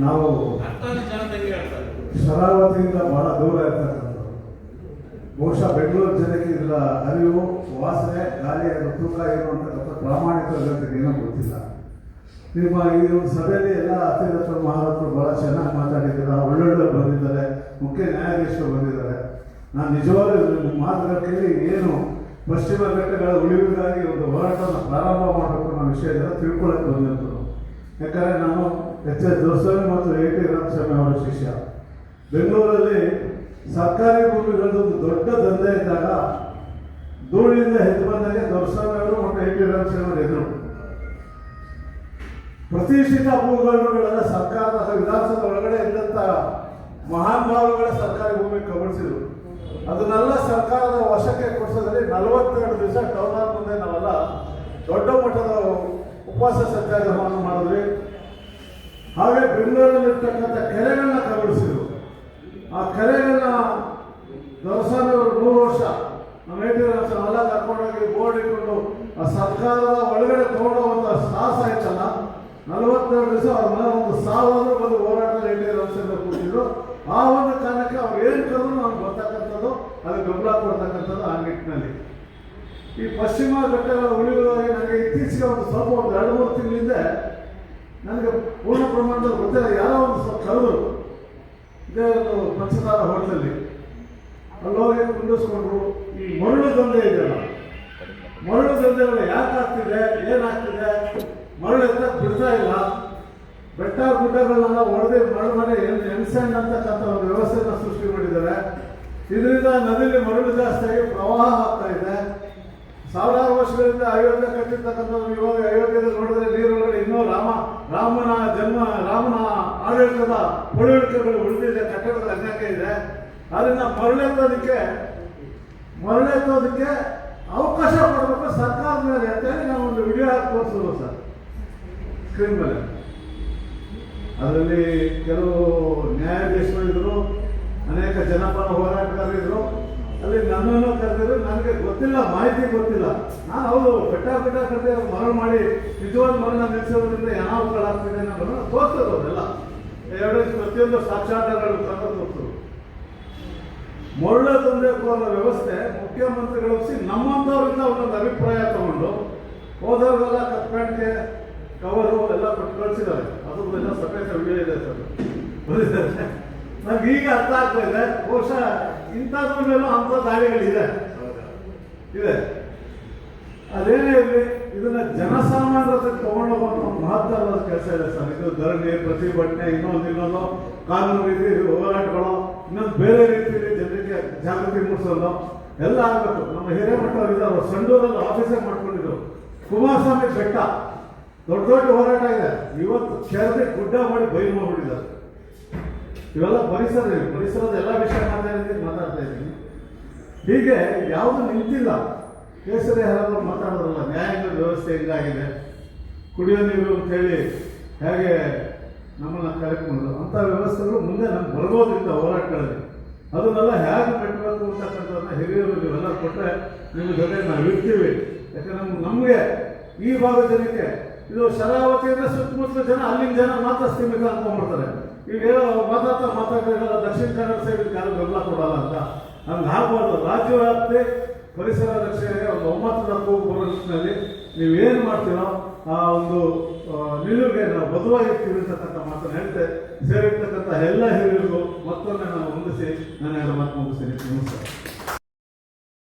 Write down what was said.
ನಾವು ಶರಾವತಿಯಿಂದ ಬಹಳ ದೂರ ಇರ್ತಕ್ಕಂಥದ್ದು ಬಹುಶಃ ಬೆಂಗಳೂರು ಜನಕ್ಕೆ ಇದರ ಅರಿವು ವಾಸನೆ ಗಾಳಿ ಅದರ ತೂಕ ಏನು ಅಂತಕ್ಕಂಥ ಪ್ರಾಮಾಣಿಕ ಜನತೆಗೆ ಏನೋ ಗೊತ್ತಿಲ್ಲ. ನಿಮ್ಮ ಈ ಒಂದು ಸಭೆಯಲ್ಲಿ ಎಲ್ಲ ಅತಿರತ್ನ ಮಹಾರಾಜರು ಬಹಳ ಚೆನ್ನಾಗಿ ಮಾತಾಡಿದ್ದೀರಾ. ಒಳ್ಳೊಳ್ಳೆ ಬಂದಿದ್ದಾರೆ. ಮುಖ್ಯ ನ್ಯಾಯಾಧೀಶರು ಬಂದಿದ್ದಾರೆ. ನಾನು ನಿಜವಾಗ್ಲೂ ನಿಮ್ಮ ಮಾತುಗಳ ಕೇಳಿ ಏನು ಪಶ್ಚಿಮ ಘಟ್ಟಗಳ ಉಳಿವಿಗಾಗಿ ಒಂದು ಹೋರಾಟವನ್ನು ಪ್ರಾರಂಭ ಮಾಡಬೇಕು ಅನ್ನೋ ವಿಷಯದ ತಿಳ್ಕೊಳ್ಳೋಕೆ ಬಂದಿರ್ತದೆ ಯಾಕಂದರೆ ನಾನು ಎಚ್ ಎಸ್ ದೋಸ್ವಾಮಿ ಮತ್ತು ಎ ಟಿ ರಾಮಸ್ವಾಮಿ ಅವರ ಶಿಷ್ಯ. ಬೆಂಗಳೂರಲ್ಲಿ ಸರ್ಕಾರಿ ಭೂಮಿಗಳದ್ದು ದೊಡ್ಡ ದಂಧೆ ಇದ್ದಾಗ ಧೂಳಿಂದ ಹೆಚ್ಚು ಬಂದಾಗ ದೊರಸ್ವಾಮಿ ಅವರು ಮತ್ತು ಎ ಟಿ ರಾಮಸ್ವಾಮಿ ಅವರು ಎದುರು. ಪ್ರತಿಷ್ಠಿತ ಭೂಗಳುಗಳೆಲ್ಲ ಸರ್ಕಾರದ ವಿಧಾನಸೌಧ ಒಳಗಡೆ ಮಹಾನ್ ಭಾವಗಳ ಸರ್ಕಾರಿ ಭೂಮಿ ಕಬಳಿಸಿದ್ರು. ಅದನ್ನೆಲ್ಲ ಸರ್ಕಾರದ ವಶಕ್ಕೆ ಕೊಡಿಸೋದ್ರಲ್ಲಿ ನಲವತ್ತೆರಡು ದಿವಸ ಟೌನ್ ಹಾಲ್ ಮುಂದೆ ನಾವೆಲ್ಲ ದೊಡ್ಡ ಮಟ್ಟದ ಉಪವಾಸ ಸತ್ಯಾಗ್ರಹವನ್ನು ಮಾಡಿದ್ವಿ. ಹಾಗೆ ಬೆಂಗಳೂರಲ್ಲಿರ್ತಕ್ಕಂಥ ಕೆರೆಗಳನ್ನ ಕಬಳಿಸಿದ್ರು. ಆ ಕೆರೆಗಳನ್ನ ದೊರಸ್ವಾಮಿ ಮೂರು ವರ್ಷ ನಮ್ಮ ವರ್ಷ ಎಲ್ಲ ಕರ್ಕೊಂಡೋಗಿ ಬೋರ್ಡ್ ಇಟ್ಕೊಂಡು ಆ ಸರ್ಕಾರದ ಒಳಗಡೆ ತಗೊಂಡೋಗುವಂಥ ಸಾಹಸ ಆಯ್ತಲ್ಲ, ನಲವತ್ತೆರಡು ದಿವಸ ಅವ್ರ ಮನೆ ಒಂದು ಸಾವಿರ ಬಂದು ಹೋರಾಟದಲ್ಲಿ ಏಟಿ ರಾಮಚಂದ್ರ ಕೂತಿದ್ರು. ಆ ಒಂದು ಕಾರಣಕ್ಕೆ ಅವ್ರು ಏನು ಕರೆದ್ರು ನಮ್ಗೆ ಗೊತ್ತಾಗ್ತದ್ದು ಅದು ಗಮನ ಕೊಡ್ತಕ್ಕಂಥದ್ದು ಆ ನಿಟ್ಟಿನಲ್ಲಿ. ಈ ಪಶ್ಚಿಮ ಘಟ್ಟಗಳ ಉಳಿಗಳಾಗಿ ನನಗೆ ಇತ್ತೀಚೆಗೆ ಒಂದು ಸ್ವಲ್ಪ ಒಂದು ಎರಡು, ಮೂರು ತಿಂಗಳಿಂದ ನನಗೆ ಪೂರ್ಣ ಪ್ರಮಾಣದಲ್ಲಿ ಗೊತ್ತಿಲ್ಲ ಯಾರೋ ಒಂದು ಸ್ವಲ್ಪ ಕರೆದರು ಇದೇ ಒಂದು ಪಂಚದಾರ ಹೋಟೆಲಲ್ಲಿ. ಅಲ್ಲೋಗಿ ಕುಂಡಿಸ್ಕೊಂಡ್ರು ಈ ಮರಳು ದಂಧೆ ಇದೆಯಲ್ಲ. ಮರಳು ದಂಧೆಗಳು ಯಾಕೆ ಆಗ್ತಿದೆ? ಏನಾಗ್ತಿದೆ? ಮರಳು ಎತ್ತ ಬಿಡ್ತಾ ಇಲ್ಲ. ಬೆಟ್ಟ ಗುಡ್ಡಗಳನ್ನೆಲ್ಲ ಒಡೆದು ಮರಳು ಏನು ಎನ್ಸೆಂಡ್ ಅಂತಕ್ಕಂಥ ಒಂದು ವ್ಯವಸ್ಥೆನ ಸೃಷ್ಟಿ ಮಾಡಿದ್ದಾರೆ. ಇದರಿಂದ ನದಿಯಲ್ಲಿ ಮರಳು ಜಾಸ್ತಿ ಆಗಿ ಪ್ರವಾಹ ಆಗ್ತಾ ಇದೆ. ಸಾವಿರಾರು ವರ್ಷಗಳಿಂದ ಅಯೋಧ್ಯೆ ಕಟ್ಟಿರ್ತಕ್ಕಂಥ ಇವಾಗ ಅಯೋಧ್ಯೆಯಲ್ಲಿ ನೋಡಿದ್ರೆ ರಾಮ ರಾಮನ ಜನ್ಮ, ರಾಮನ ಆಡಳಿತದ ಪಳುವಳಿಕೆಗಳು ಉಳಿದಿದೆ, ಕಟ್ಟಡದ ಅನೇಕ ಇದೆ. ಅದನ್ನ ಮರಳೆತ್ತೋದಕ್ಕೆ ಮರಳೆತ್ತೋದಕ್ಕೆ ಅವಕಾಶ ಕೊಡಬೇಕು ಸರ್ಕಾರದ ಮೇಲೆ ಅಂತೇಳಿ ನಾವು ಒಂದು ವಿಡಿಯೋ ಹಾಕಿ ಸರ್ ಸ್ಕ್ರೀನ್ ಮೇಲೆ. ಅದರಲ್ಲಿ ಕೆಲವು ನ್ಯಾಯಾಧೀಶರು ಇದ್ರು, ಅನೇಕ ಜನಪರ ಹೋರಾಟಗಾರರು ಇದ್ರು. ಅಲ್ಲಿ ನನ್ನನ್ನು ಕರೆದಿದ್ರು, ನನಗೆ ಗೊತ್ತಿಲ್ಲ, ಮಾಹಿತಿ ಗೊತ್ತಿಲ್ಲ. ನಾನು ಅವರು ಬೆಟ್ಟ ಬೆಟ್ಟ ಕಟ್ಟೆ ಮರಳು ಮಾಡಿ, ನಿಜವಾದ ಮರಣ ನಿಲ್ಲಿಸೋದ್ರಿಂದ ಆಗ್ತಿದೆ ಅನ್ನೋದನ್ನು ತೋರಿಸೋದು ಅವರೆಲ್ಲ. ಎರಡು ಪ್ರತಿಯೊಂದು ಸಾಕ್ಷಾಧಾರಗಳು ತಂದು ತೋರಿಸೋದು. ಮರಳು ತಂದೆಕೋರ ವ್ಯವಸ್ಥೆ ಮುಖ್ಯಮಂತ್ರಿಗಳು ನಮ್ಮಂಥವ್ರಿಂದ ಒಂದೊಂದು ಅಭಿಪ್ರಾಯ ತಗೊಂಡು ಹೋದವ್ರಿಗೆಲ್ಲ ಕಪ್ಪಾಣಿಕೆ ಕವರು ಎಲ್ಲ ಕೊಟ್ಟು ಕಳಿಸಿದ್ದಾರೆ. ಅದ್ರದ್ದೆಲ್ಲ ಸಪೇತ ವಿಡಿಯೋ ಇದೆ ಸರ್. ಬಂದಿದ್ದಾರೆ ನಮ್ಗೆ ಈಗ ಅರ್ಥ ಆಗ್ತಾ ಇದೆ ಬಹುಶಃ ಇಂಥದ್ರ ಮೇಲೂ ಅಂಥ ದಾಳಿಗಳಿದೆ ಇದೆ. ಅದೇನೇ ಇರಲಿ, ಇದನ್ನ ಜನಸಾಮಾನ್ಯತೆ ತಗೊಂಡೋಗುವಂಥ ಮಹತ್ವದ ಕೆಲಸ ಇದೆ ಸರ್. ಇದು ಧರಣಿ, ಪ್ರತಿಭಟನೆ, ಇನ್ನೊಂದು ಇನ್ನೊಂದು ಕಾನೂನು ರೀತಿ, ಹೋರಾಟಗಳು, ಇನ್ನೊಂದು ಬೇರೆ ರೀತಿಯಲ್ಲಿ ಜನರಿಗೆ ಜಾಗೃತಿ ಮೂಡಿಸೋದು, ಎಲ್ಲ ಆಗಬೇಕು. ನಮ್ಮ ಹಿರೇಮಠ ಇದ್ದಾರೆ ಸಂಡೂರಲ್ಲಿ ಆಫೀಸೇ ಮಾಡ್ಕೊಂಡಿದ್ರು. ಕುಮಾರಸ್ವಾಮಿ ಬೆಟ್ಟ. ದೊಡ್ಡ ದೊಡ್ಡ ಹೋರಾಟ ಇದೆ. ಇವತ್ತು ಕ್ಷೇತ್ರಕ್ಕೆ ಗುಡ್ಡ ಮಾಡಿ ಬಯಲು ಮಾಡ್ಬಿಟ್ಟಿದ್ದಾರೆ. ಇವೆಲ್ಲ ಪರಿಸರ, ಪರಿಸರದ ಎಲ್ಲ ವಿಷಯ ಮಾತಾಡಿದ್ದೀನಿ ಮಾತಾಡ್ತಾ ಇದ್ದೀನಿ. ಹೀಗೆ ಯಾವುದು ನಿಂತಿಲ್ಲ. ಕೇಸರಿ ಯಾರಾದರೂ ಮಾತಾಡೋದಲ್ಲ ನ್ಯಾಯಾಂಗ ವ್ಯವಸ್ಥೆ ಹೆಂಗಾಗಿದೆ? ಕುಡಿಯೋ ನೀರು ಅಂತ ಹೇಳಿ ಹೇಗೆ ನಮ್ಮನ್ನು ಕರೆಕೊಂಡು ಅಂಥ ವ್ಯವಸ್ಥೆಗಳು ಮುಂದೆ ನಮ್ಗೆ ಬರ್ಬೋದಿಲ್ಲ ಹೋರಾಟಗಳಲ್ಲಿ. ಅದನ್ನೆಲ್ಲ ಹೇಗೆ ಕಟ್ಟಬೇಕು ಅಂತಕ್ಕಂಥದ್ದನ್ನ ಹಿರಿಯರು ನೀವೆಲ್ಲ ಕೊಟ್ಟರೆ ನಿಮ್ಮ ಜೊತೆ ನಾವು ಇರ್ತೀವಿ. ಯಾಕಂದ್ರೆ ನಮ್ಗೆ ನಮಗೆ ಈ ಭಾಗದ ಜನಕ್ಕೆ ಇದು ಶರಾವತಿಯಿಂದ ಸುತ್ತಮುತ್ತಲ ಜನ, ಅಲ್ಲಿನ ಜನ ಮಾತ್ರ ಸೀಮಿತ ಅನ್ಕೊಂಡ್ಬಿಡ್ತಾರೆ ಈಗ ಏನೋ ಮಾತಾಡ್ತಾ ಮಾತಾಡ್ತಾ ದಕ್ಷಿಣ ಕನ್ನಡ ಸೈಡ್ ಯಾರು ಬೆಂಬಲ ಕೊಡಲ್ಲ ಅಂತ. ಹಂಗೆ ಆಗ್ಬಾರ್ದು. ರಾಜ್ಯವ್ಯಾಪ್ತಿ ಪರಿಸರ ರಕ್ಷಣೆಗೆ ಒಂದು ಒಂಬತ್ತು ನಾಲ್ಕು ಮೂರು ನಿಟ್ಟಿನಲ್ಲಿ ನೀವೇನು ಮಾಡ್ತೀರೋ ಆ ಒಂದು ನಿಲುವಿಗೆ ನಾವು ಬದುವಾಗಿರ್ತೀವಿ ಅಂತಕ್ಕಂಥ ಮಾತನ್ನು ಹೇಳ್ತೆ. ಸೇರಿರ್ತಕ್ಕಂಥ ಎಲ್ಲ ಹಿರಿಯರಿಗೂ ಮತ್ತೊಮ್ಮೆ ನಾನು ಹೊಂದಿಸಿ ಎರಡು ಮಾತು ಮುಗಿಸ್ತೀನಿ. ನಮಸ್ಕಾರ.